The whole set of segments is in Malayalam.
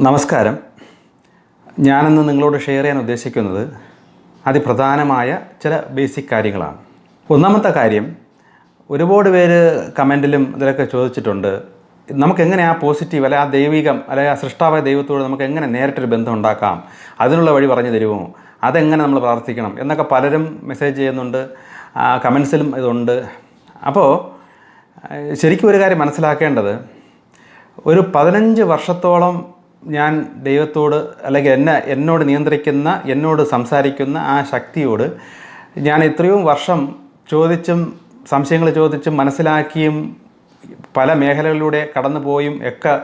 നമസ്കാരം. ഞാനിന്ന് നിങ്ങളോട് ഷെയർ ചെയ്യാൻ ഉദ്ദേശിക്കുന്നത് അതിപ്രധാനമായ ചില ബേസിക് കാര്യങ്ങളാണ്. ഒന്നാമത്തെ കാര്യം ഒരുപാട് പേര് കമന്റിലും ഇതിലൊക്കെ ചോദിച്ചിട്ടുണ്ട് നമുക്ക് എങ്ങനെ ആ പോസിറ്റീവ് അല്ലെ ആ ദൈവികം അല്ലെ ആ സൃഷ്ടാവായ ദൈവത്തോട് നമുക്ക് എങ്ങനെ നേരിട്ടൊരു ബന്ധം ഉണ്ടാക്കാം? അതിനുള്ള വഴി പറഞ്ഞു തരുമോ? അതെങ്ങനെ നമ്മൾ പ്രാർത്ഥിക്കണം? എന്നൊക്കെ പലരും മെസ്സേജ് ചെയ്യുന്നുണ്ട് കമൻസിലും ഇതുണ്ട്. അപ്പോൾ ശരിക്കും ഒരു കാര്യം മനസ്സിലാക്കേണ്ടത് ഒരു പതിനഞ്ച് വർഷത്തോളം ഞാൻ ദൈവത്തോട് അല്ലെങ്കിൽ എന്നെ എന്നോട് നിയന്ത്രിക്കുന്ന എന്നോട് സംസാരിക്കുന്ന ആ ശക്തിയോട് ഞാൻ ഇത്രയും വർഷം ചോദിച്ചും സംശയങ്ങൾ ചോദിച്ചും മനസ്സിലാക്കിയും പല മേഖലകളിലൂടെ കടന്നു പോയും ഒക്കെ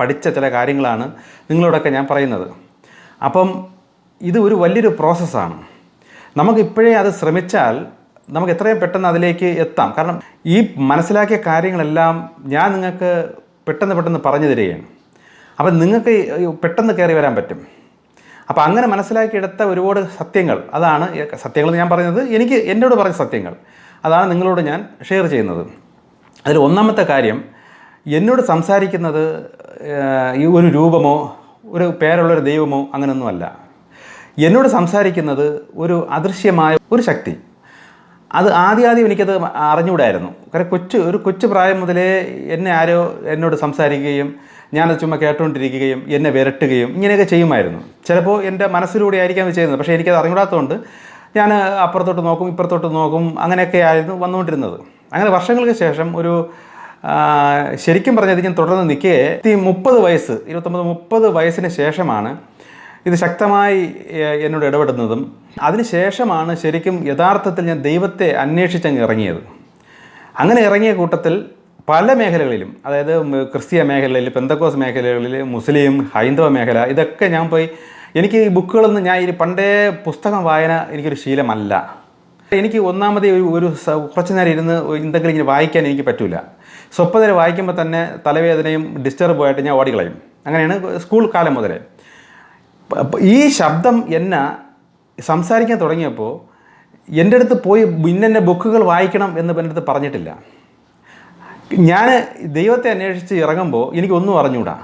പഠിച്ച ചില കാര്യങ്ങളാണ് നിങ്ങളോടൊക്കെ ഞാൻ പറയുന്നത്. അപ്പം ഇത് ഒരു വലിയൊരു പ്രോസസ്സാണ്. നമുക്കിപ്പോഴേ അത് ശ്രമിച്ചാൽ നമുക്ക് എത്രയും പെട്ടെന്ന് അതിലേക്ക് എത്താം. കാരണം ഈ മനസ്സിലാക്കിയ കാര്യങ്ങളെല്ലാം ഞാൻ നിങ്ങൾക്ക് പെട്ടെന്ന് പെട്ടെന്ന് പറഞ്ഞു തരികയാണ്. അപ്പം നിങ്ങൾക്ക് പെട്ടെന്ന് കയറി വരാൻ പറ്റും. അപ്പോൾ അങ്ങനെ മനസ്സിലാക്കിയെടുത്ത ഒരുപാട് സത്യങ്ങൾ. അതാണ് സത്യങ്ങൾ ഞാൻ പറയുന്നത്. എനിക്ക് എന്നോട് പറഞ്ഞ സത്യങ്ങൾ. അതാണ് നിങ്ങളോട് ഞാൻ ഷെയർ ചെയ്യുന്നത്. അതിൽ ഒന്നാമത്തെ കാര്യം എന്നോട് സംസാരിക്കുന്നത് ഈ ഒരു രൂപമോ ഒരു പേരുള്ളൊരു ദൈവമോ അങ്ങനെയൊന്നുമല്ല എന്നോട് സംസാരിക്കുന്നത് ഒരു അദൃശ്യമായ ഒരു ശക്തി. അത് ആദ്യം ആദ്യം എനിക്കത് അറിഞ്ഞുകൂടായിരുന്നു. കാരണം കൊച്ചു ഒരു കൊച്ചു പ്രായം മുതലേ എന്നെ ആരോ എന്നോട് സംസാരിക്കുകയും ഞാനത് ചുമ്മാ കേട്ടുകൊണ്ടിരിക്കുകയും എന്നെ വിരട്ടുകയും ഇങ്ങനെയൊക്കെ ചെയ്യുമായിരുന്നു. ചിലപ്പോൾ എന്റെ മനസ്സിലൂടെ ആയിരിക്കാം അത് ചെയ്യുന്നത്. പക്ഷേ എനിക്കത് അറിഞ്ഞൂടാത്തതുകൊണ്ട് ഞാൻ അപ്പുറത്തോട്ട് നോക്കും ഇപ്പുറത്തോട്ട് നോക്കും അങ്ങനെയൊക്കെ ആയിരുന്നു വന്നുകൊണ്ടിരുന്നത്. അങ്ങനെ വർഷങ്ങൾക്ക് ശേഷം ഒരു ശരിക്കും പറഞ്ഞത് ഞാൻ തുടർന്ന് നിൽക്കുകയെ ഈ മുപ്പത് വയസ്സ് ഇരുപത്തൊമ്പത് മുപ്പത് വയസ്സിന് ശേഷമാണ് ഇത് ശക്തമായി എന്നോട് ഇടപെടുന്നതും. അതിനുശേഷമാണ് ശരിക്കും യഥാർത്ഥത്തിൽ ഞാൻ ദൈവത്തെ അന്വേഷിച്ചങ്ങ് ഇറങ്ങിയത്. അങ്ങനെ ഇറങ്ങിയ കൂട്ടത്തിൽ പല മേഖലകളിലും അതായത് ക്രിസ്തീയ മേഖലയിൽ പെന്തക്കോസ് മേഖലകളിൽ മുസ്ലിം ഹൈന്ദവ മേഖല ഇതൊക്കെ ഞാൻ പോയി എനിക്ക് ഈ ബുക്കുകളൊന്നും ഞാൻ ഈ പണ്ടേ പുസ്തകം വായന എനിക്കൊരു ശീലമല്ല. എനിക്ക് ഒന്നാമത് ഒരു ഒരു കുറച്ച് നേരം ഇരുന്ന് എന്തെങ്കിലും ഇങ്ങനെ വായിക്കാൻ എനിക്ക് പറ്റില്ല സ്വപ്നത്തിൽ വായിക്കുമ്പോൾ തന്നെ തലവേദനയും ഡിസ്റ്റർബ് ആയിട്ട് ഞാൻ ഓടിക്കളയും. അങ്ങനെയാണ് സ്കൂൾ കാലം മുതലേ. ഈ ശബ്ദം എന്നെ സംസാരിക്കാൻ തുടങ്ങിയപ്പോൾ എന്റെ അടുത്ത് പോയി ഇന്നെ ബുക്കുകൾ വായിക്കണം എന്ന് എന്റെ അടുത്ത് പറഞ്ഞിട്ടില്ല. ഞാൻ ദൈവത്തെ അന്വേഷിച്ച് ഇറങ്ങുമ്പോൾ എനിക്കൊന്നും അറിഞ്ഞൂടാ.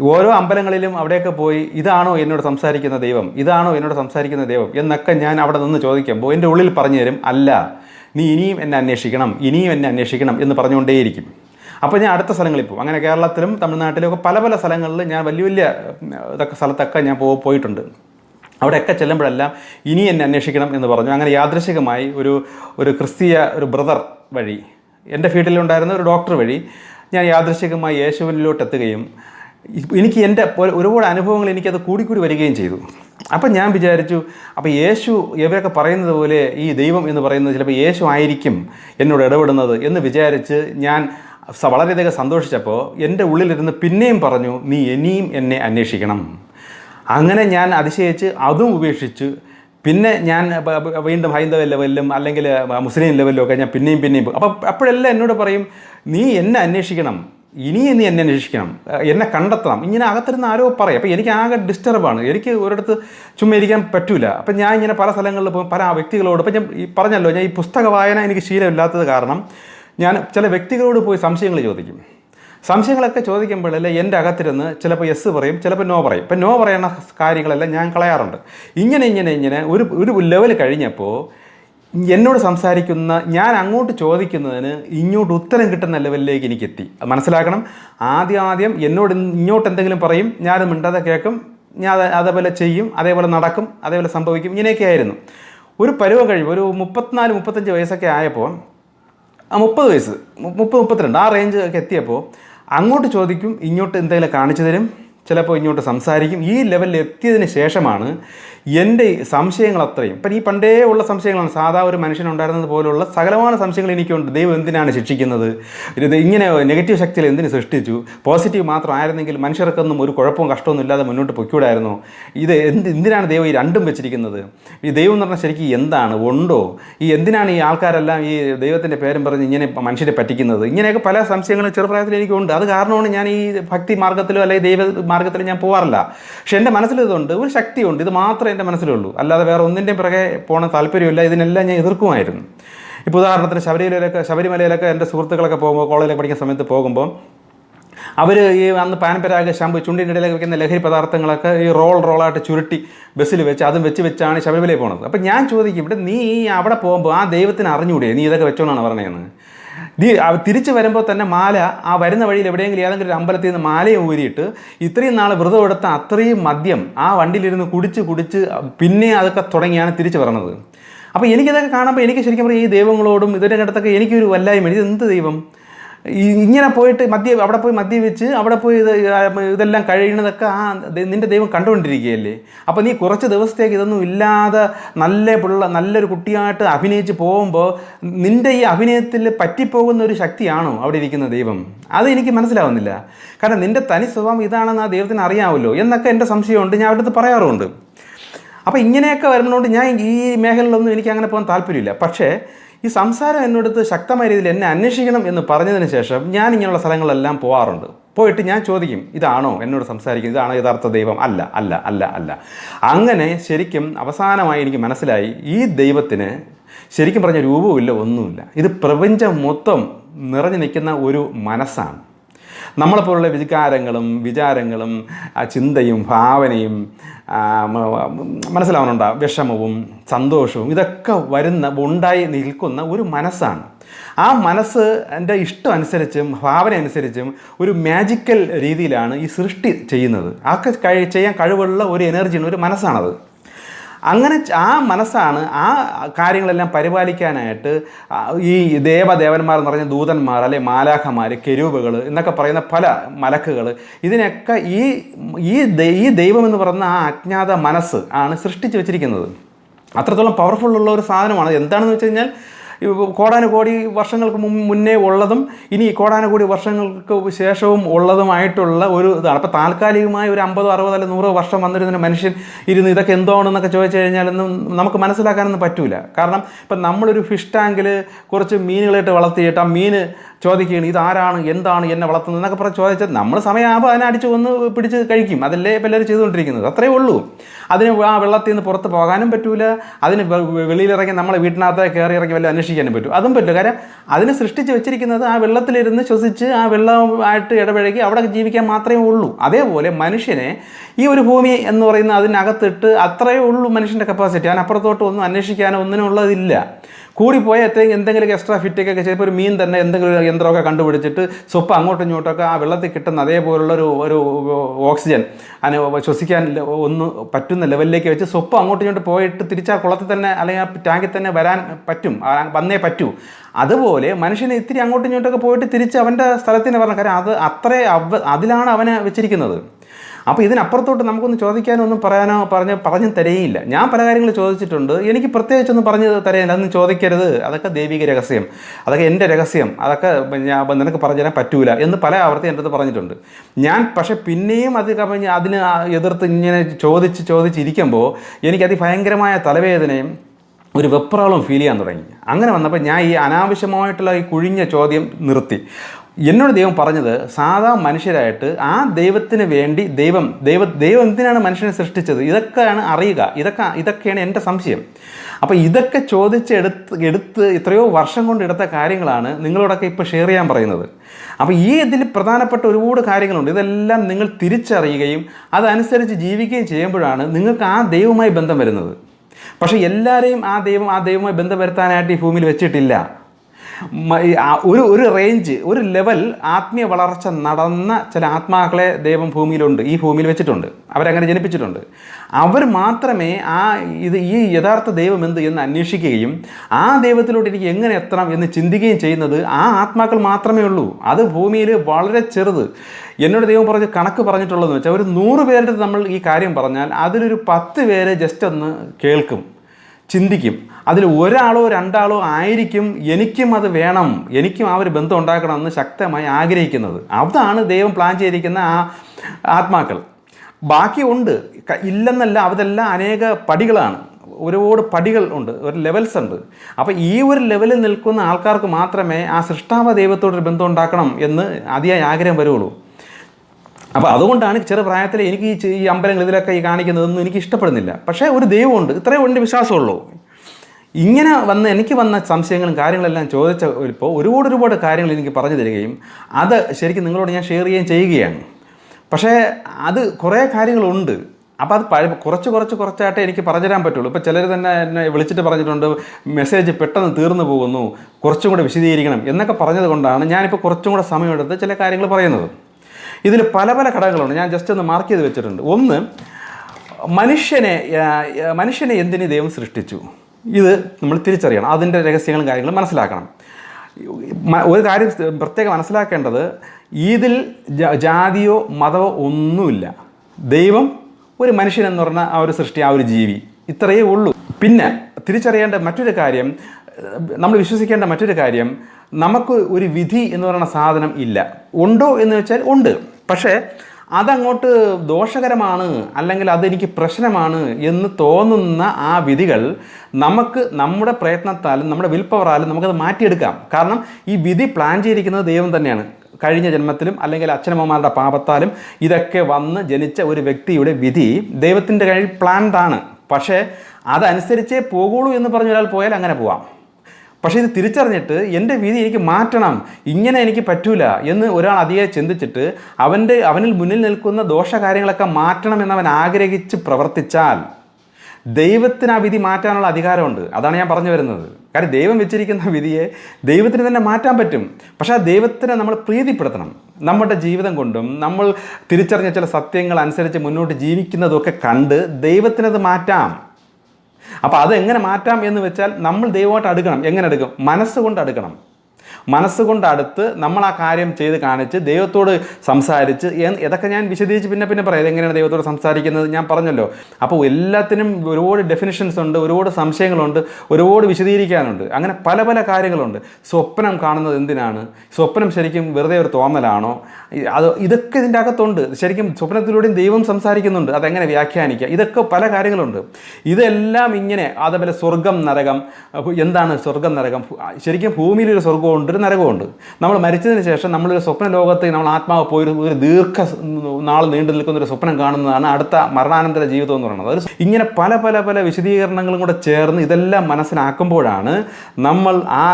ഓരോ അമ്പലങ്ങളിലും അവിടെയൊക്കെ പോയി ഇതാണോ എന്നോട് സംസാരിക്കുന്ന ദൈവം? ഇതാണോ എന്നോട് സംസാരിക്കുന്ന ദൈവം? എന്നൊക്കെ ഞാൻ അവിടെ നിന്ന് ചോദിക്കുമ്പോൾ എന്റെ ഉള്ളിൽ പറഞ്ഞു തരും അല്ല നീ ഇനിയും എന്നെ അന്വേഷിക്കണം ഇനിയും എന്നെ അന്വേഷിക്കണം എന്ന് പറഞ്ഞുകൊണ്ടേയിരിക്കും. അപ്പോൾ ഞാൻ അടുത്ത സ്ഥലങ്ങളിൽ പോകും. അങ്ങനെ കേരളത്തിലും തമിഴ്നാട്ടിലും ഒക്കെ പല പല സ്ഥലങ്ങളിൽ ഞാൻ വലിയ വലിയ ഇതൊക്കെ സ്ഥലത്തൊക്കെ ഞാൻ പോ പോയിട്ടുണ്ട്. അവിടെയൊക്കെ ചെല്ലുമ്പോഴെല്ലാം ഇനി എന്നെ അന്വേഷിക്കണം എന്ന് പറഞ്ഞു. അങ്ങനെ യാദൃശികമായി ഒരു ഒരു ക്രിസ്തീയ ഒരു ബ്രദർ വഴി എന്റെ ഫീൽഡിലുണ്ടായിരുന്ന ഒരു ഡോക്ടർ വഴി ഞാൻ യാദൃശികമായി യേശുവിനിലോട്ട് എത്തുകയും എനിക്ക് എന്റെ ഒരു- ഒരുപാട് അനുഭവങ്ങൾ എനിക്കത് കൂടിക്കൂടി വരികയും ചെയ്തു. അപ്പം ഞാൻ വിചാരിച്ചു അപ്പോൾ യേശു ഇവരൊക്കെ പറയുന്നത് പോലെ ഈ ദൈവം എന്ന് പറയുന്നത് ചിലപ്പോൾ യേശു ആയിരിക്കും എന്നോട് ഇടപെടുന്നത് എന്ന് വിചാരിച്ച് ഞാൻ വളരെയധികം സന്തോഷിച്ചപ്പോൾ എന്റെ ഉള്ളിലിരുന്ന് പിന്നെയും പറഞ്ഞു നീ ഇനിയും എന്നെ അന്വേഷിക്കണം. അങ്ങനെ ഞാൻ അതിശയിച്ച് അതും ഉപേക്ഷിച്ച് പിന്നെ ഞാൻ വീണ്ടും ഹൈന്ദവ ലെവലിലും അല്ലെങ്കിൽ മുസ്ലിം ലെവലിലും ഒക്കെ ഞാൻ പിന്നെയും പിന്നെയും അപ്പോൾ അപ്പോഴെല്ലാം എന്നോട് പറയും നീ എന്നെ അന്വേഷിക്കണം. ഇനിയും നീ എന്നെ അന്വേഷിക്കണം. എന്നെ കണ്ടെത്തണം. ഇങ്ങനെ അകത്തിരുന്ന് ആരോ പറയും. അപ്പോൾ എനിക്ക് ആകെ ഡിസ്റ്റർബാണ് എനിക്ക് ഒരിടത്ത് ചുമ്മാ ഇരിക്കാൻ പറ്റില്ല അപ്പം ഞാൻ ഇങ്ങനെ പല സ്ഥലങ്ങളിൽ പോകും. പല വ്യക്തികളോട് ഇപ്പം ഞാൻ ഈ പറഞ്ഞല്ലോ ഞാൻ ഈ പുസ്തക വായന എനിക്ക് ശീലമില്ലാത്തത് കാരണം ഞാൻ ചില വ്യക്തികളോട് പോയി സംശയങ്ങൾ ചോദിക്കും. സംശയങ്ങളൊക്കെ ചോദിക്കുമ്പോഴല്ലേ എന്റെ അകത്തിരുന്ന് ചിലപ്പോൾ യെസ് പറയും ചിലപ്പോൾ നോ പറയും. ഇപ്പം നോ പറയുന്ന കാര്യങ്ങളെല്ലാം ഞാൻ കളയാറുണ്ട്. ഇങ്ങനെ ഇങ്ങനെ ഇങ്ങനെ ഒരു ഒരു ലെവൽ കഴിഞ്ഞപ്പോൾ എന്നോട് സംസാരിക്കുന്ന ഞാൻ അങ്ങോട്ട് ചോദിക്കുന്നതിന് ഇങ്ങോട്ട് ഉത്തരം കിട്ടുന്ന ലെവലിലേക്ക് എനിക്കെത്തി. മനസ്സിലാക്കണം. ആദ്യം ആദ്യം എന്നോട് ഇങ്ങോട്ട് എന്തെങ്കിലും പറയും ഞാൻ മിണ്ടാതെ കേൾക്കും ഞാൻ അതേപോലെ ചെയ്യും അതേപോലെ നടക്കും അതേപോലെ സംഭവിക്കും ഇങ്ങനെയൊക്കെ ആയിരുന്നു. ഒരു പരുവം കഴിയും ഒരു മുപ്പത്തിനാല് മുപ്പത്തഞ്ച് വയസ്സൊക്കെ ആയപ്പോൾ ആ മുപ്പത് വയസ്സ് മുപ്പത് മുപ്പത്തിരണ്ട് ആ റേഞ്ച് ഒക്കെ എത്തിയപ്പോൾ അങ്ങോട്ട് ചോദിക്കും ഇങ്ങോട്ട് എന്തെങ്കിലും കാണിച്ചു തരും. ചിലപ്പോൾ ഇങ്ങോട്ട് സംസാരിക്കും. ഈ ലെവലിൽ എത്തിയതിന് ശേഷമാണ് എന്റെ സംശയങ്ങൾ അത്രയും. ഇപ്പം ഈ പണ്ടേ ഉള്ള സംശയങ്ങളാണ്. സാധാ ഒരു മനുഷ്യനുണ്ടായിരുന്നത് പോലുള്ള സകലമായ സംശയങ്ങൾ എനിക്കുണ്ട്. ദൈവം എന്തിനാണ് ശിക്ഷിക്കുന്നത്? ഇത് ഇങ്ങനെ നെഗറ്റീവ് ശക്തികൾ എന്തിനു സൃഷ്ടിച്ചു? പോസിറ്റീവ് മാത്രം ആയിരുന്നെങ്കിൽ മനുഷ്യർക്കൊന്നും ഒരു കുഴപ്പവും കഷ്ടമൊന്നും ഇല്ലാതെ മുന്നോട്ട് പൊയ്ക്കൂടായിരുന്നു? ഇത് എന്ത് എന്തിനാണ് ദൈവം ഈ രണ്ടും വെച്ചിരിക്കുന്നത്? ഈ ദൈവം എന്ന് പറഞ്ഞാൽ ശരിക്കും എന്താണ്? ഉണ്ടോ? ഈ എന്തിനാണ് ഈ ആൾക്കാരെല്ലാം ഈ ദൈവത്തിന്റെ പേരും പറഞ്ഞ് ഇങ്ങനെ മനുഷ്യരെ പറ്റിക്കുന്നത്? ഇങ്ങനെയൊക്കെ പല സംശയങ്ങളും ചെറുപ്രായത്തിൽ എനിക്കുണ്ട്. അത് കാരണമാണ് ഞാൻ ഈ ഭക്തി മാർഗത്തിലോ അല്ലെങ്കിൽ ദൈവ മാർഗത്തിലോ ഞാൻ പോകാറില്ല പക്ഷെ എന്റെ മനസ്സിലിതുണ്ട്. ഒരു ശക്തിയുണ്ട്. ഇത് മാത്രമേ എന്റെ മനസ്സിലുള്ളൂ. അല്ലാതെ വേറെ ഒന്നിന്റെയും പിറകെ പോകണ താല്പര്യമില്ല. ഇതിനെല്ലാം ഞാൻ എതിർക്കുമായിരുന്നു. ഇപ്പോൾ ഉദാഹരണത്തിന് ശബരിമലയിലൊക്കെ ശബരിമലയിലൊക്കെ എന്റെ സുഹൃത്തുക്കളൊക്കെ പോകുമ്പോൾ കോളേജിലൊക്കെ പഠിക്കുന്ന സമയത്ത് പോകുമ്പോൾ അവർ ഈ അന്ന് പാൻപരാഗ് ഷാമ്പു ചുണ്ടിന്റെ ഇടയിലൊക്കെ വെക്കുന്ന ലഹരി പദാർത്ഥങ്ങളൊക്കെ ഈ റോൾ റോളായിട്ട് ചുരുട്ടി ബസ്സിൽ വെച്ച് അതും വെച്ച് വെച്ചാണ് ശബരിമലയിൽ പോണത്. അപ്പം ഞാൻ ചോദിക്കും ഇവിടെ നീ അവിടെ പോകുമ്പോൾ ആ ദൈവത്തിന് അറിഞ്ഞൂടെ? നീ ഇതൊക്കെ വെച്ചോളാണ് പറഞ്ഞതെന്ന് നീ തിരിച്ചു വരുമ്പോൾ തന്നെ മാല ആ വരുന്ന വഴിയിൽ എവിടെയെങ്കിലും ഏതെങ്കിലും ഒരു അമ്പലത്തിൽ നിന്ന് മാലയെ ഊരിയിട്ട് ഇത്രയും നാൾ വ്രതം എടുത്ത അത്രയും മദ്യം ആ വണ്ടിയിലിരുന്ന് കുടിച്ച് കുടിച്ച് പിന്നെ അതൊക്കെ തുടങ്ങിയാണ് തിരിച്ചു വരണത്. അപ്പോൾ എനിക്കിതൊക്കെ കാണുമ്പോൾ എനിക്ക് ശരിക്കും പറയും ഈ ദൈവങ്ങളോടും ഇതിന്റെ അടുത്തൊക്കെ എനിക്കൊരു വല്ലായ്മ ഇത് എന്ത് ദൈവം? ഇങ്ങനെ പോയിട്ട് മദ്യ അവിടെ പോയി മദ്യം വെച്ച് അവിടെ പോയി ഇത് ഇതെല്ലാം കഴിയുന്നതൊക്കെ ആ നിന്റെ ദൈവം കണ്ടുകൊണ്ടിരിക്കുകയല്ലേ? അപ്പോൾ നീ കുറച്ച് ദിവസത്തേക്ക് ഇതൊന്നും ഇല്ലാതെ നല്ല പിള്ള നല്ലൊരു കുട്ടിയായിട്ട് അഭിനയിച്ച് പോകുമ്പോൾ നിന്റെ ഈ അഭിനയത്തിൽ പറ്റിപ്പോകുന്ന ഒരു ശക്തിയാണോ അവിടെ ഇരിക്കുന്ന ദൈവം? അത് എനിക്ക് മനസ്സിലാവുന്നില്ല. കാരണം നിന്റെ തനി സ്വഭാവം ഇതാണെന്ന് ആ ദൈവത്തിന് അറിയാമല്ലോ എന്നൊക്കെ എന്റെ സംശയമുണ്ട് ഞാൻ അവിടുത്തെ പറയാറുമുണ്ട്. അപ്പോൾ ഇങ്ങനെയൊക്കെ വരുന്നതുകൊണ്ട് ഞാൻ ഈ മേഖലയിലൊന്നും എനിക്ക് അങ്ങനെ പോകാൻ താല്പര്യമില്ല. പക്ഷേ ഈ സംസാരം എന്നോടത്ത് ശക്തമായ രീതിയിൽ എന്നെ അന്വേഷിക്കണം എന്ന് പറഞ്ഞതിന് ശേഷം ഞാൻ ഇങ്ങനെയുള്ള സ്ഥലങ്ങളെല്ലാം പോകാറുണ്ട് പോയിട്ട് ഞാൻ ചോദിക്കും ഇതാണോ എന്നോട് സംസാരിക്കുന്നത്? ഇതാണോ യഥാർത്ഥ ദൈവം? അല്ല അല്ല അല്ല അല്ല. അങ്ങനെ ശരിക്കും അവസാനമായി എനിക്ക് മനസ്സിലായി ഈ ദൈവത്തിന് ശരിക്കും പറഞ്ഞ രൂപവുമില്ല ഒന്നുമില്ല. ഇത് പ്രപഞ്ചം മൊത്തം നിറഞ്ഞു നിൽക്കുന്ന ഒരു മനസ്സാണ്. നമ്മളെപ്പോലുള്ള വിചാരങ്ങളും ആ ചിന്തയും ഭാവനയും മനസ്സിലാവുന്നുണ്ടോ? വിഷമവും സന്തോഷവും ഇതൊക്കെ വരുന്ന ഉണ്ടായി നിൽക്കുന്ന ഒരു മനസ്സാണ്. ആ മനസ്സ് എന്റെ ഇഷ്ടം അനുസരിച്ചും ഭാവന അനുസരിച്ചും ഒരു മാജിക്കൽ രീതിയിലാണ് ഈ സൃഷ്ടി ചെയ്യുന്നത്. ആ ചെയ്യാൻ കഴിവുള്ള ഒരു എനർജിയാണ് ഒരു മനസ്സാണത്. അങ്ങനെ ആ മനസ്സാണ് ആ കാര്യങ്ങളെല്ലാം പരിപാലിക്കാനായിട്ട് ഈ ദേവദേവന്മാർ എന്ന് പറഞ്ഞ ദൂതന്മാർ അല്ലെ മാലാഖമാർ കെരൂപുകൾ എന്നൊക്കെ പറയുന്ന പല മലക്കുകൾ ഇതിനൊക്കെ ഈ ഈ ഈ ദൈവം എന്ന് പറയുന്ന ആ അജ്ഞാത മനസ്സ് ആണ് സൃഷ്ടിച്ചു വെച്ചിരിക്കുന്നത്. അത്രത്തോളം പവർഫുൾ ഉള്ള ഒരു സാധനമാണ്. എന്താണെന്ന് വെച്ച് കഴിഞ്ഞാൽ കോടാനുകോടി വർഷങ്ങൾക്ക് മുൻ മുന്നേ ഉള്ളതും ഇനി കോടാനുകോടി വർഷങ്ങൾക്ക് ശേഷവും ഉള്ളതുമായിട്ടുള്ള ഒരു ഇതാണ്. അപ്പോൾ താൽക്കാലികമായ ഒരു അമ്പതോ അറുപതോ അല്ലെങ്കിൽ നൂറോ വർഷം വന്നിരുന്ന മനുഷ്യൻ ഇരുന്ന് ഇതൊക്കെ എന്തോണെന്നൊക്കെ ചോദിച്ചു കഴിഞ്ഞാലൊന്നും നമുക്ക് മനസ്സിലാക്കാനൊന്നും പറ്റൂല. കാരണം ഇപ്പം നമ്മളൊരു ഫിഷ് ടാങ്കിൽ കുറച്ച് മീനുകളായിട്ട് വളർത്തിയിട്ട് ആ മീന് ചോദിക്കുകയാണ് ഇതാരാണ്? എന്താണ്? എന്നെ വളർത്തുന്നത്? എന്നൊക്കെ പറഞ്ഞ് ചോദിച്ചാൽ നമ്മൾ സമയമാകുമ്പോൾ അതിനെ അടിച്ച് വന്ന് പിടിച്ച് കഴിക്കും. അതല്ലേ ഇപ്പം എല്ലാവരും ചെയ്തുകൊണ്ടിരിക്കുന്നത്? അത്രേ ഉള്ളൂ. അതിന് ആ വെള്ളത്തിൽ നിന്ന് പുറത്ത് പോകാനും പറ്റൂല. അതിന് വെളിയിലിറങ്ങി നമ്മളെ വീട്ടിനകത്ത് കയറി ഇറങ്ങി വല്ല അന്വേഷിക്കാനും പറ്റും. അതും പറ്റില്ല. കാര്യം അതിനെ സൃഷ്ടിച്ച് വെച്ചിരിക്കുന്നത് ആ വെള്ളത്തിലിരുന്ന് ശ്വസിച്ച് ആ വെള്ളമായിട്ട് ഇടപഴകി അവിടെ ജീവിക്കാൻ മാത്രമേ ഉള്ളൂ. അതേപോലെ മനുഷ്യനെ ഈ ഒരു ഭൂമി എന്ന് പറയുന്ന അതിനകത്തിട്ട് അത്രയേ ഉള്ളൂ മനുഷ്യന്റെ കപ്പാസിറ്റി അതിനപ്പുറത്തോട്ട് ഒന്നും അന്വേഷിക്കാനോ ഒന്നിനും ഉള്ളതില്ല. കൂടിപ്പോയ എന്തെങ്കിലും എക്സ്ട്രാ ഫിറ്റൊക്കെ ചിലപ്പോൾ ഒരു മീൻ തന്നെ എന്തെങ്കിലും ഒരു യന്ത്രമൊക്കെ കണ്ടുപിടിച്ചിട്ട് സ്വപ്പം അങ്ങോട്ടും ഇങ്ങോട്ടൊക്കെ ആ വെള്ളത്തിൽ കിട്ടുന്ന അതേപോലുള്ള ഒരു ഓക്സിജൻ അതിന് ശ്വസിക്കാൻ ഒന്ന് പറ്റുന്ന ലെവലിലേക്ക് വെച്ച് സ്വപ്പം അങ്ങോട്ടും ഇങ്ങോട്ട് പോയിട്ട് തിരിച്ച് ആ കുളത്തിൽ തന്നെ അല്ലെങ്കിൽ ആ ടാങ്കിൽ തന്നെ വരാൻ പറ്റും. വന്നേ പറ്റൂ. അതുപോലെ മനുഷ്യന് ഇത്തിരി അങ്ങോട്ടും ഇങ്ങോട്ടൊക്കെ പോയിട്ട് തിരിച്ച് അവന്റെ സ്ഥലത്തിന് പറഞ്ഞ കാര്യം അത് അത്രേ അതിലാണ് അവനെ വെച്ചിരിക്കുന്നത്. അപ്പോൾ ഇതിനപ്പുറത്തോട്ട് നമുക്കൊന്ന് ചോദിക്കാനോ ഒന്നും പറയാനോ പറഞ്ഞ് പറഞ്ഞു തരേയില്ല. ഞാൻ പല കാര്യങ്ങൾ ചോദിച്ചിട്ടുണ്ട്. എനിക്ക് പ്രത്യേകിച്ചൊന്നും പറഞ്ഞു തരേയില്ല. അതൊന്നും ചോദിക്കരുത്. അതൊക്കെ ദൈവിക രഹസ്യം. അതൊക്കെ എന്റെ രഹസ്യം. അതൊക്കെ ഞാൻ നിനക്ക് പറഞ്ഞു തരാൻ പറ്റൂല എന്ന് പല ആവർത്തി എന്റെ അടുത്ത് പറഞ്ഞിട്ടുണ്ട്. ഞാൻ പക്ഷെ പിന്നെയും അത് കവിഞ്ഞ് അതിന് എതിർത്ത് ഇങ്ങനെ ചോദിച്ച് ചോദിച്ചിരിക്കുമ്പോൾ എനിക്ക് അതിഭയങ്കരമായ തലവേദനയും ഒരു വെപ്രാളം ഫീൽ ചെയ്യാൻ തുടങ്ങി. അങ്ങനെ വന്നപ്പോൾ ഞാൻ ഈ അനാവശ്യമായിട്ടുള്ള ഈ കുഴിഞ്ഞ ചോദ്യം നിർത്തി. എന്നോട് ദൈവം പറഞ്ഞത് സാധാ മനുഷ്യരായിട്ട് ആ ദൈവത്തിന് വേണ്ടി ദൈവം ദൈവ ദൈവം എന്തിനാണ് മനുഷ്യനെ സൃഷ്ടിച്ചത്? ഇതൊക്കെയാണ് അറിയുക. ഇതൊക്കെ ഇതൊക്കെയാണ് എന്റെ സംശയം. അപ്പോൾ ഇതൊക്കെ ചോദിച്ചെടുത്ത് എടുത്ത് എത്രയോ വർഷം കൊണ്ട് എടുത്ത കാര്യങ്ങളാണ് നിങ്ങളോടൊക്കെ ഇപ്പോൾ ഷെയർ ചെയ്യാൻ പറയുന്നത്. അപ്പോൾ ഈ ഇതിൽ പ്രധാനപ്പെട്ട ഒരുപാട് കാര്യങ്ങളുണ്ട്. ഇതെല്ലാം നിങ്ങൾ തിരിച്ചറിയുകയും അതനുസരിച്ച് ജീവിക്കുകയും ചെയ്യുമ്പോഴാണ് നിങ്ങൾക്ക് ആ ദൈവവുമായി ബന്ധം വരുന്നത്. പക്ഷേ എല്ലാവരെയും ആ ദൈവം ആ ദൈവവുമായി ബന്ധം വരുത്താനായിട്ട് ഈ ഭൂമിയിൽ വെച്ചിട്ടില്ല. ഒരു ഒരു റേഞ്ച് ഒരു ലെവൽ ആത്മീയ വളർച്ച നടന്ന ചില ആത്മാക്കളെ ദൈവം ഭൂമിയിലുണ്ട് ഈ ഭൂമിയിൽ വെച്ചിട്ടുണ്ട്. അവരങ്ങനെ ജനിപ്പിച്ചിട്ടുണ്ട്. അവർ മാത്രമേ ആ ഇത് ഈ യഥാർത്ഥ ദൈവം എന്ത് എന്ന് അന്വേഷിക്കുകയും ആ ദൈവത്തിലോട്ട് എനിക്ക് എങ്ങനെ എത്തണം എന്ന് ചിന്തിക്കുകയും ചെയ്യുന്നത് ആ ആത്മാക്കൾ മാത്രമേ ഉള്ളൂ. അത് ഭൂമിയിൽ വളരെ ചെറുത്. എന്നോട് ദൈവം പറഞ്ഞ് കണക്ക് പറഞ്ഞിട്ടുള്ളതെന്ന് വെച്ചാൽ ഒരു നൂറ് പേരുടെ നമ്മൾ ഈ കാര്യം പറഞ്ഞാൽ അതിലൊരു പത്ത് പേര് ജസ്റ്റ് ഒന്ന് കേൾക്കും ചിന്തിക്കും. അതിൽ ഒരാളോ രണ്ടാളോ ആയിരിക്കും എനിക്കും അത് വേണം എനിക്കും ആ ഒരു ബന്ധം ഉണ്ടാക്കണമെന്ന് ശക്തമായി ആഗ്രഹിക്കുന്നത്. അതാണ് ദൈവം പ്ലാൻ ചെയ്തിരിക്കുന്ന ആ ആത്മാക്കൾ. ബാക്കി ഉണ്ട്. ക- ഇല്ലെന്നല്ല അതെല്ലാം അനേക പടികളാണ്. ഒരുപാട് പടികൾ ഉണ്ട് ഒരു ലെവൽസ് ഉണ്ട്. അപ്പോൾ ഈ ഒരു ലെവലിൽ നിൽക്കുന്ന ആൾക്കാർക്ക് മാത്രമേ ആ സൃഷ്ടാവ ദൈവത്തോടൊരു ബന്ധം ഉണ്ടാക്കണം എന്ന് അതിയായ ആഗ്രഹം വരുള്ളൂ. അപ്പോൾ അതുകൊണ്ടാണ് ചെറു പ്രായത്തിൽ എനിക്ക് ഈ അമ്പലങ്ങൾ ഇതിലൊക്കെ ഈ കാണിക്കുന്നതൊന്നും എനിക്ക് ഇഷ്ടപ്പെടുന്നില്ല പക്ഷേ ഒരു ദൈവമുണ്ട് ഇത്രയും ഉണ്ട് വിശ്വാസമുള്ളൂ. ഇങ്ങനെ വന്ന് എനിക്ക് വന്ന സംശയങ്ങളും കാര്യങ്ങളെല്ലാം ചോദിച്ച ഇപ്പോൾ ഒരുപാട് ഒരുപാട് കാര്യങ്ങൾ എനിക്ക് പറഞ്ഞു തരികയും അത് ശരിക്കും നിങ്ങളോട് ഞാൻ ഷെയർ ചെയ്യുകയും ചെയ്യുകയാണ്. പക്ഷേ അത് കുറേ കാര്യങ്ങളുണ്ട്. അപ്പോൾ അത് പഴ കുറച്ച് കുറച്ച് കുറച്ചായിട്ടേ എനിക്ക് പറഞ്ഞുതരാൻ പറ്റുള്ളൂ. ഇപ്പോൾ ചിലർ തന്നെ എന്നെ വിളിച്ചിട്ട് പറഞ്ഞിട്ടുണ്ട് മെസ്സേജ് പെട്ടെന്ന് തീർന്നു പോകുന്നു കുറച്ചും കൂടെ വിശദീകരിക്കണം എന്നൊക്കെ പറഞ്ഞത് കൊണ്ടാണ് ഞാനിപ്പോൾ കുറച്ചും കൂടെ സമയമെടുത്ത് ചില കാര്യങ്ങൾ പറയുന്നത്. ഇതിൽ പല പല ഘടകങ്ങളുണ്ട്. ഞാൻ ജസ്റ്റ് ഒന്ന് മാർക്ക് ചെയ്ത് വെച്ചിട്ടുണ്ട്. ഒന്ന് മനുഷ്യനെ മനുഷ്യനെ എന്തിനു ദൈവം സൃഷ്ടിച്ചു? ഇത് നമ്മൾ തിരിച്ചറിയണം. അതിന്റെ രഹസ്യങ്ങളും കാര്യങ്ങളും മനസ്സിലാക്കണം. ഒരു കാര്യം പ്രത്യേകം മനസ്സിലാക്കേണ്ടത് ഇതിൽ ജാതിയോ മതമോ ഒന്നുമില്ല. ദൈവം ഒരു മനുഷ്യൻ എന്ന് പറഞ്ഞാൽ ആ ഒരു സൃഷ്ടി ആ ഒരു ജീവി ഇത്രയേ ഉള്ളൂ. പിന്നെ തിരിച്ചറിയേണ്ട മറ്റൊരു കാര്യം നമ്മൾ വിശ്വസിക്കേണ്ട മറ്റൊരു കാര്യം നമുക്ക് ഒരു വിധി എന്ന് പറയുന്ന സാധനം ഇല്ല. ഉണ്ടോ എന്ന് വെച്ചാൽ ഉണ്ട്. പക്ഷേ അതങ്ങോട്ട് ദോഷകരമാണ് അല്ലെങ്കിൽ അതെനിക്ക് പ്രശ്നമാണ് എന്ന് തോന്നുന്ന ആ വിധികൾ നമുക്ക് നമ്മുടെ പ്രയത്നത്താലും നമ്മുടെ വിൽ പവറാലും നമുക്കത് മാറ്റിയെടുക്കാം. കാരണം ഈ വിധി പ്ലാൻ ചെയ്തിരിക്കുന്നത് ദൈവം തന്നെയാണ്. കഴിഞ്ഞ ജന്മത്തിലും അല്ലെങ്കിൽ അച്ഛനമ്മമാരുടെ പാപത്താലും ഇതൊക്കെ വന്ന് ജനിച്ച ഒരു വ്യക്തിയുടെ വിധി ദൈവത്തിന്റെ കയ്യിൽ പ്ലാൻഡ് ആണ്. പക്ഷേ അതനുസരിച്ചേ പോകുള്ളൂ എന്ന് പറഞ്ഞ ഒരാൾ പോയാൽ അങ്ങനെ പോവാം. പക്ഷേ ഇത് തിരിച്ചറിഞ്ഞിട്ട് എന്റെ വിധി എനിക്ക് മാറ്റണം ഇങ്ങനെ എനിക്ക് പറ്റൂല എന്ന് ഒരാൾ അതിയെ ചിന്തിച്ചിട്ട് അവന്റെ അവനിൽ മുന്നിൽ നിൽക്കുന്ന ദോഷകാര്യങ്ങളൊക്കെ മാറ്റണം എന്ന് അവൻ ആഗ്രഹിച്ച് പ്രവർത്തിച്ചാൽ ദൈവത്തിന് ആ വിധി മാറ്റാനുള്ള അധികാരമുണ്ട്. അതാണ് ഞാൻ പറഞ്ഞു വരുന്നത്. കാര്യം ദൈവം വെച്ചിരിക്കുന്ന വിധിയെ ദൈവത്തിന് തന്നെ മാറ്റാൻ പറ്റും. പക്ഷേ ആ ദൈവത്തിനെ നമ്മൾ പ്രീതിപ്പെടുത്തണം. നമ്മുടെ ജീവിതം കൊണ്ടും നമ്മൾ തിരിച്ചറിഞ്ഞ ചില സത്യങ്ങൾ അനുസരിച്ച് മുന്നോട്ട് ജീവിക്കുന്നതൊക്കെ കണ്ട് ദൈവത്തിനത് മാറ്റാം. അപ്പോൾ അതെങ്ങനെ മാറ്റാം എന്ന് വെച്ചാൽ നമ്മൾ ദൈവമായിട്ട് അടുക്കണം. എങ്ങനെ അടുക്കും? മനസ്സുകൊണ്ട് അടുക്കണം. മനസ്സുകൊണ്ട് അടുത്ത് നമ്മൾ ആ കാര്യം ചെയ്ത് കാണിച്ച് ദൈവത്തോട് സംസാരിച്ച് ഇതൊക്കെ ഞാൻ വിശദീകരിച്ച് പിന്നെ പിന്നെ പറയാം. എങ്ങനെയാണ് ദൈവത്തോട് സംസാരിക്കുന്നത്? ഞാൻ പറഞ്ഞല്ലോ. അപ്പോൾ എല്ലാത്തിനും ഒരുപാട് ഡെഫിനിഷൻസ് ഉണ്ട് ഒരുപാട് സംശയങ്ങളുണ്ട് ഒരുപാട് വിശദീകരിക്കാനുണ്ട്. അങ്ങനെ പല പല കാര്യങ്ങളുണ്ട്. സ്വപ്നം കാണുന്നത് എന്തിനാണ്? സ്വപ്നം ശരിക്കും വെറുതെ ഒരു തോന്നലാണോ? അത് ഇതൊക്കെ ഇതിന്റെ അകത്തുണ്ട്. ശരിക്കും സ്വപ്നത്തിലൂടെയും ദൈവം സംസാരിക്കുന്നുണ്ട്. അതെങ്ങനെ വ്യാഖ്യാനിക്കുക? ഇതൊക്കെ പല കാര്യങ്ങളുണ്ട്. ഇതെല്ലാം ഇങ്ങനെ അതേപോലെ സ്വർഗം നരകം എന്താണ് സ്വർഗം നരകം? ശരിക്കും ഭൂമിയിൽ ഒരു സ്വർഗമുണ്ട് ഒരു നരകമുണ്ട് നമ്മൾ മരിച്ചതിന് ശേഷം നമ്മളൊരു സ്വപ്ന ലോകത്ത് നമ്മൾ ആത്മാവ് പോയി ഒരു- ദീർഘ നാൾ നീണ്ടു നിൽക്കുന്ന ഒരു സ്വപ്നം കാണുന്നതാണ് അടുത്ത മരണാനന്തര ജീവിതം എന്ന് പറയുന്നത്. അത് ഇങ്ങനെ പല പല പല വിശദീകരണങ്ങളും കൂടെ ചേർന്ന് ഇതെല്ലാം മനസ്സിലാക്കുമ്പോഴാണ് നമ്മൾ ആ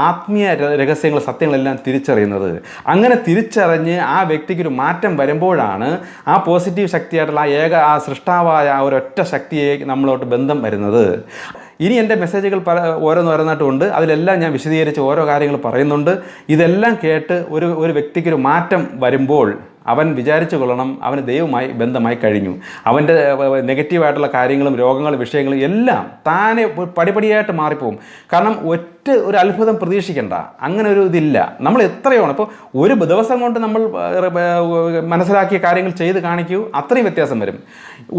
ആത്മീയ രഹസ്യങ്ങൾ സത്യങ്ങളെല്ലാം തിരിച്ചറിയുന്നത്. അങ്ങനെ തിരിച്ചറിഞ്ഞ് ആ വ്യക്തിക്ക് ഒരു മാറ്റം വരുമ്പോഴാണ് ആ പോസിറ്റീവ് ശക്തിയായിട്ടുള്ള ആ ഏക ആ സൃഷ്ടാവായ ആ ഒരൊറ്റ ശക്തിയെ നമ്മളോട്ട് ബന്ധം വരുന്നത്. ഇനി എന്റെ മെസ്സേജുകൾ പല ഓരോന്ന് ഓരോന്നായിട്ടുമുണ്ട് അതിലെല്ലാം ഞാൻ വിശദീകരിച്ച് ഓരോ കാര്യങ്ങൾ പറയുന്നുണ്ട്. ഇതെല്ലാം കേട്ട് ഒരു ഒരു വ്യക്തിക്കൊരു മാറ്റം വരുമ്പോൾ അവൻ വിചാരിച്ചു കൊള്ളണം അവന് ദൈവമായി ബന്ധമായി കഴിഞ്ഞു. അവന്റെ നെഗറ്റീവായിട്ടുള്ള കാര്യങ്ങളും രോഗങ്ങളും വിഷയങ്ങളും എല്ലാം താനെ പടിപടിയായിട്ട് മാറിപ്പോവും കാരണം ഒറ്റ ഒരു അത്ഭുതം പ്രതീക്ഷിക്കേണ്ട. അങ്ങനെ ഒരു ഇതില്ല. നമ്മൾ എത്രയാണ് ഇപ്പോൾ ഒരു ദിവസം കൊണ്ട് നമ്മൾ മനസ്സിലാക്കിയ കാര്യങ്ങൾ ചെയ്ത് കാണിക്കൂ അത്രയും വ്യത്യാസം വരും.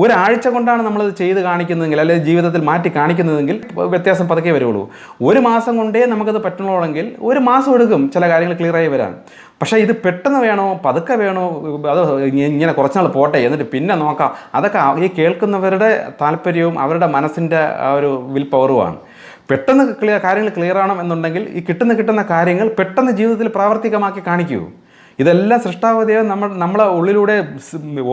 ഒരാഴ്ച കൊണ്ടാണ് നമ്മളത് ചെയ്ത് കാണിക്കുന്നതെങ്കിൽ അല്ലെങ്കിൽ ജീവിതത്തിൽ മാറ്റി കാണിക്കുന്നതെങ്കിൽ വ്യത്യാസം പതുക്കെ വരുള്ളൂ ഒരു മാസം കൊണ്ടേ നമുക്കത് പറ്റണമെങ്കിൽ ഒരു മാസം എടുക്കും ചില കാര്യങ്ങൾ ക്ലിയറായി വരാൻ. പക്ഷേ ഇത് പെട്ടെന്ന് വേണോ പതുക്കെ വേണോ അത് ഇങ്ങനെ കുറച്ച് നാൾ പോട്ടെ എന്നിട്ട് പിന്നെ നോക്കാം. അതൊക്കെ ഈ കേൾക്കുന്നവരുടെ താല്പര്യവും അവരുടെ മനസ്സിന്റെ ആ ഒരു വിൽ പവറുമാണ് പെട്ടെന്ന് ക്ലിയർ കാര്യങ്ങൾ ക്ലിയർ ആവണം എന്നുണ്ടെങ്കിൽ ഈ കിട്ടുന്ന കിട്ടുന്ന കാര്യങ്ങൾ പെട്ടെന്ന് ജീവിതത്തിൽ പ്രാവർത്തികമാക്കി കാണിക്കൂ. ഇതെല്ലാം സൃഷ്ടാവധിയോ നമ്മൾ നമ്മളെ ഉള്ളിലൂടെ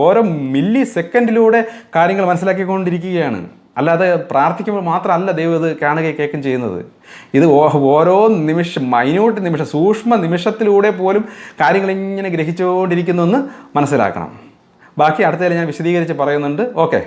ഓരോ മില്ലി സെക്കൻഡിലൂടെ കാര്യങ്ങൾ മനസ്സിലാക്കിക്കൊണ്ടിരിക്കുകയാണ്. അല്ലാതെ പ്രാർത്ഥിക്കുമ്പോൾ മാത്രമല്ല ദൈവം ഇത് കാണുകയും കേൾക്കുകയും ചെയ്യുന്നത്. ഇത് ഓരോ നിമിഷം മൈന്യൂട്ട് നിമിഷം സൂക്ഷ്മ നിമിഷത്തിലൂടെ പോലും കാര്യങ്ങൾ ഇങ്ങനെ ഗ്രഹിച്ചുകൊണ്ടിരിക്കുന്നു എന്ന് മനസ്സിലാക്കണം. ബാക്കി അടുത്തതിൽ ഞാൻ വിശദീകരിച്ച് പറയുന്നുണ്ട്. ഓക്കെ